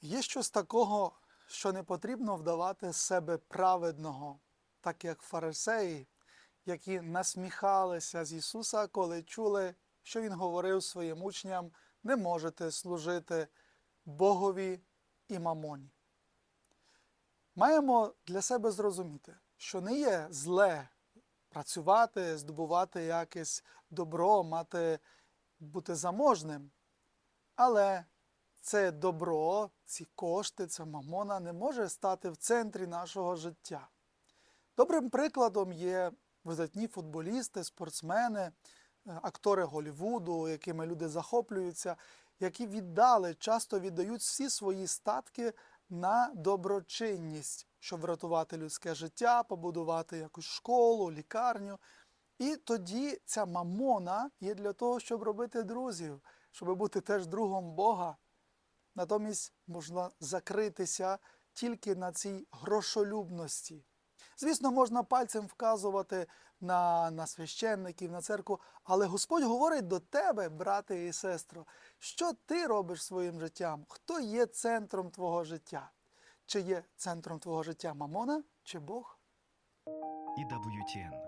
Є щось такого, що не потрібно вдавати з себе праведного, так як фарисеї, які насміхалися з Ісуса, коли чули, що Він говорив своїм учням, не можете служити Богові і мамоні. Маємо для себе зрозуміти, що не є зле працювати, здобувати якесь добро, мати, бути заможним. Але це добро, ці кошти, ця мамона не може стати в центрі нашого життя. Добрим прикладом є видатні футболісти, спортсмени, е, актори Голлівуду, якими люди захоплюються, які віддали, часто віддають всі свої статки на доброчинність, щоб врятувати людське життя, побудувати якусь школу, лікарню. І тоді ця мамона є для того, щоб робити друзів, щоб бути теж другом Бога. Натомість можна закритися тільки на цій грошолюбності. Звісно, можна пальцем вказувати на, на священників, на церкву, але Господь говорить до тебе, брате і сестро, що ти робиш своїм життям? Хто є центром твого життя? Чи є центром твого життя Мамона чи Бог? EWTN